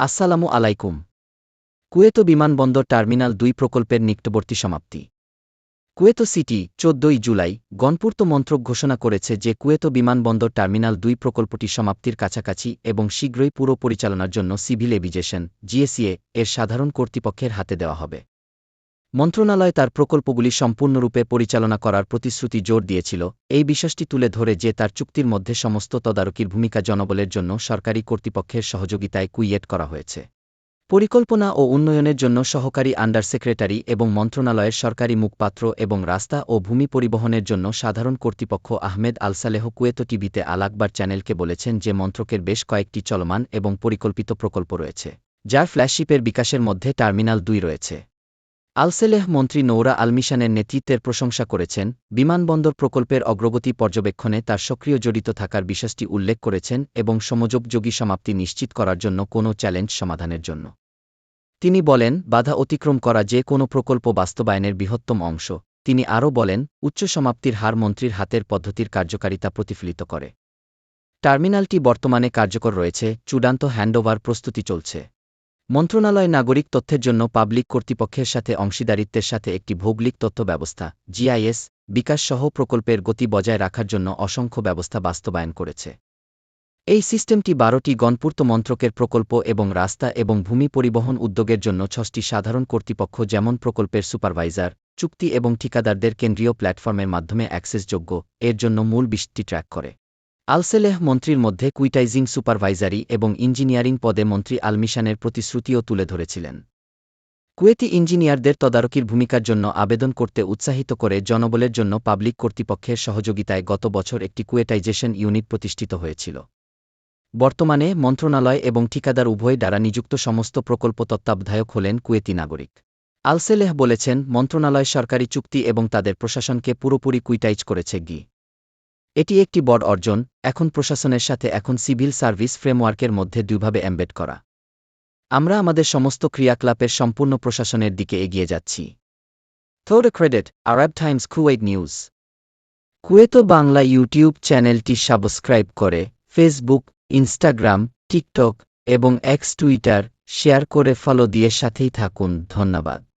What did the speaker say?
আসসালামু আলাইকুম। কুয়েত বিমানবন্দর টার্মিনাল দুই প্রকল্পের নিকটবর্তী সমাপ্তি। কুয়েত সিটি, চোদ্দই জুলাই, গণপূর্ত মন্ত্রক ঘোষণা করেছে যে কুয়েত বিমানবন্দর টার্মিনাল দুই প্রকল্পটি সমাপ্তির কাছাকাছি এবং শীঘ্রই পুরো পরিচালনার জন্য সিভিল এভিজেশন জিএসিএ এর সাধারণ কর্তৃপক্ষের হাতে দেওয়া হবে। মন্ত্রণালয় তার প্রকল্পগুলি সম্পূর্ণরূপে পরিচালনা করার প্রতিশ্রুতি জোর দিয়েছিল, এই বিশ্বাসটি তুলে ধরে যে তার চুক্তির মধ্যে সমস্ত তদারকির ভূমিকা জনবলের জন্য সরকারি কর্তৃপক্ষের সহযোগিতায় কুইয়েট করা হয়েছে। পরিকল্পনা ও উন্নয়নের জন্য সহকারী আন্ডার সেক্রেটারি এবং মন্ত্রণালয়ের সরকারি মুখপাত্র এবং রাস্তা ও ভূমি পরিবহনের জন্য সাধারণ কর্তৃপক্ষ আহমেদ আলসালেহ কুয়েতো টিভিতে আল আকবর চ্যানেলকে বলেছেন যে মন্ত্রকের বেশ কয়েকটি চলমান এবং পরিকল্পিত প্রকল্প রয়েছে, যার ফ্ল্যাশশিপের বিকাশের মধ্যে টার্মিনাল দুই রয়েছে। আলসেলেহ মন্ত্রী নৌরা আলমিশানের নেতৃত্বের প্রশংসা করেছেন, বিমানবন্দর প্রকল্পের অগ্রগতি পর্যবেক্ষণে তার সক্রিয় জড়িত থাকার বিষয়টি উল্লেখ করেছেন এবং সমযোগযোগী সমাপ্তি নিশ্চিত করার জন্য কোনো চ্যালেঞ্জ সমাধানের জন্য। তিনি বলেন, বাধা অতিক্রম করা যে কোনো প্রকল্প বাস্তবায়নের বৃহত্তম অংশ। তিনি আরও বলেন, উচ্চ সমাপ্তির হার মন্ত্রীর হাতের পদ্ধতির কার্যকারিতা প্রতিফলিত করে। টার্মিনালটি বর্তমানে কার্যকর রয়েছে, চূড়ান্ত হ্যান্ডওভার প্রস্তুতি চলছে। মন্ত্রণালয় নাগরিক তথ্যের জন্য পাবলিক কর্তৃপক্ষের সাথে অংশীদারিত্বের সাথে একটি ভৌগোলিক তথ্য ব্যবস্থা, জিআইএস বিকাশ সহ প্রকল্পের গতি বজায় রাখার জন্য অসংখ্য ব্যবস্থা বাস্তবায়ন করেছে। এই সিস্টেমটি বারোটি গণপূর্ত মন্ত্রকের প্রকল্প এবং রাস্তা এবং ভূমি পরিবহন উদ্যোগের জন্য ছষ্টি সাধারণ কর্তৃপক্ষ যেমন প্রকল্পের সুপারভাইজার, চুক্তি এবং ঠিকাদারদের কেন্দ্রীয় প্ল্যাটফর্মের মাধ্যমে অ্যাক্সেসযোগ্য, এর জন্য মূল বিষয়টি ট্র্যাক করে। আলসেলেহ মন্ত্রীর মধ্যে কুইটাইজিং সুপারভাইজারি এবং ইঞ্জিনিয়ারিং পদে মন্ত্রী আলমিশানের প্রতিশ্রুতিও তুলে ধরেছিলেন। কুয়েতি ইঞ্জিনিয়ারদের তদারকির ভূমিকার জন্য আবেদন করতে উৎসাহিত করে জনবলের জন্য পাবলিক কর্তৃপক্ষের সহযোগিতায় গত বছর একটি কুয়েটাইজেশন ইউনিট প্রতিষ্ঠিত হয়েছিল। বর্তমানে মন্ত্রণালয় এবং ঠিকাদার উভয় দ্বারা নিযুক্ত সমস্ত প্রকল্প তত্ত্বাবধায়ক হলেন কুয়েতি নাগরিক। আলসেলেহ বলেছেন, মন্ত্রণালয় সরকারি চুক্তি এবং তাদের প্রশাসনকে পুরোপুরি কুইটাইজ করেছে গি। এটি একটি বড় অর্জন, এখন প্রশাসনের সাথে এখন সিভিল সার্ভিস ফ্রেমওয়ার্কের মধ্যে দুইভাবে এমবেড করা। আমরা আমাদের সমস্ত ক্রিয়াকলাপের সম্পূর্ণ প্রশাসনের দিকে এগিয়ে যাচ্ছি। থোর credit, Arab Times Kuwait news. কুয়েতো Bangla YouTube চ্যানেলটি সাবস্ক্রাইব করে, ফেসবুক, ইনস্টাগ্রাম, টিকটক এবং এক্স টুইটার শেয়ার করে ফলো দিয়ে সাথেই থাকুন। ধন্যবাদ।